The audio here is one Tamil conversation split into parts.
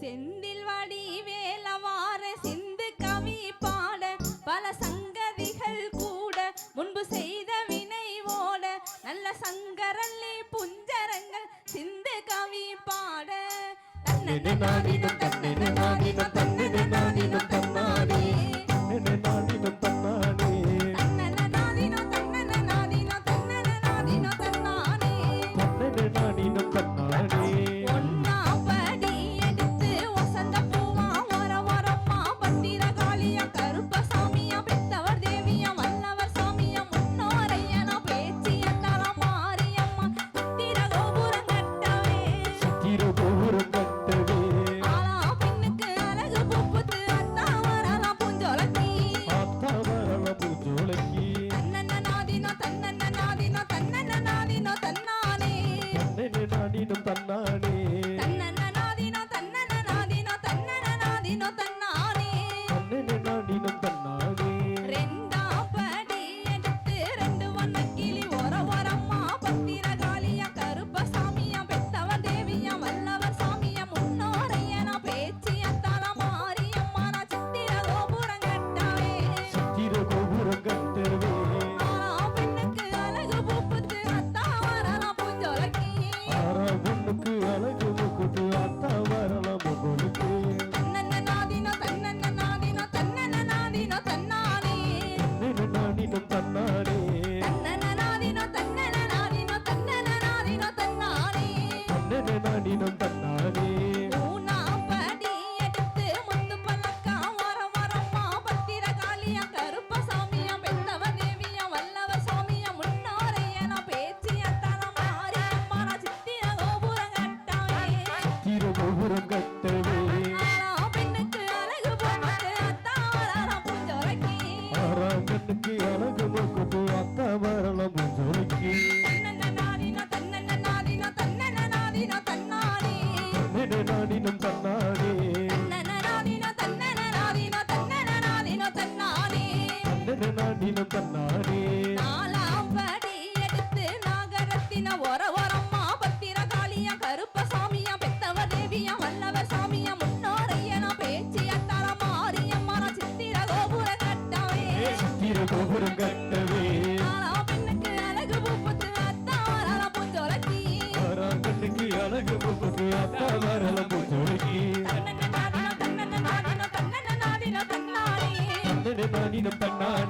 செந்தில் வடி வேலவார சிந்து கவி பாட பல சங்கதிகள் கூட முன்பு செய்த வினை ஓட நல்ல சங்கரல்லி புஞ்சரங்கள் சிந்து கவி பாட. தன்னென நாடினம் தன்னென நாடினம் தன்னென நாடினம் தன்னாடி. தன்னென நாடினம் தன்னாடி. நாடினம் தன்னென நாடினம் தன்னாடி. தானிடும் தன்னானே. நாகரத்தின கண்ணாடி. நாலாம் படி எடுத்து நாகரத்தின ஒர ஒரம்மா பத்திர காளியா கருப்ப சாமியா பெத்தவ தேவியா வல்லவ சாமியா முன்னோரையனா பேச்சி அத்தார மாரியம்மா சித்திர கோபுர கட்டவே. சித்திர கோபுரம் கட்டவே. கண்ணுக்கு அழகு பூப்புக்கு அத்தா வரல பூச்சொழுகி தன்னன நாடின தன்னாடி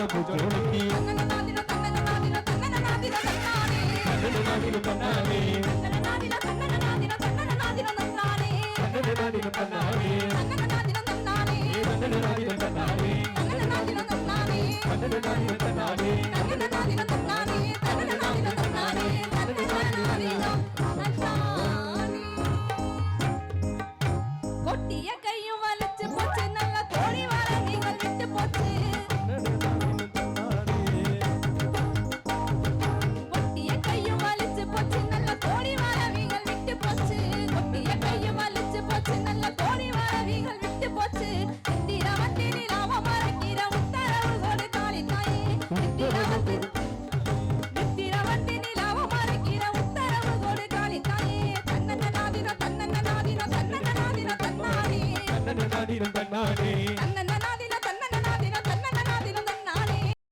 kalau bujur niki Nani, nani, nani, nani, nani, nani, nani, nani, nani, nani, nani, nani, nani, தன்னன நாடினம்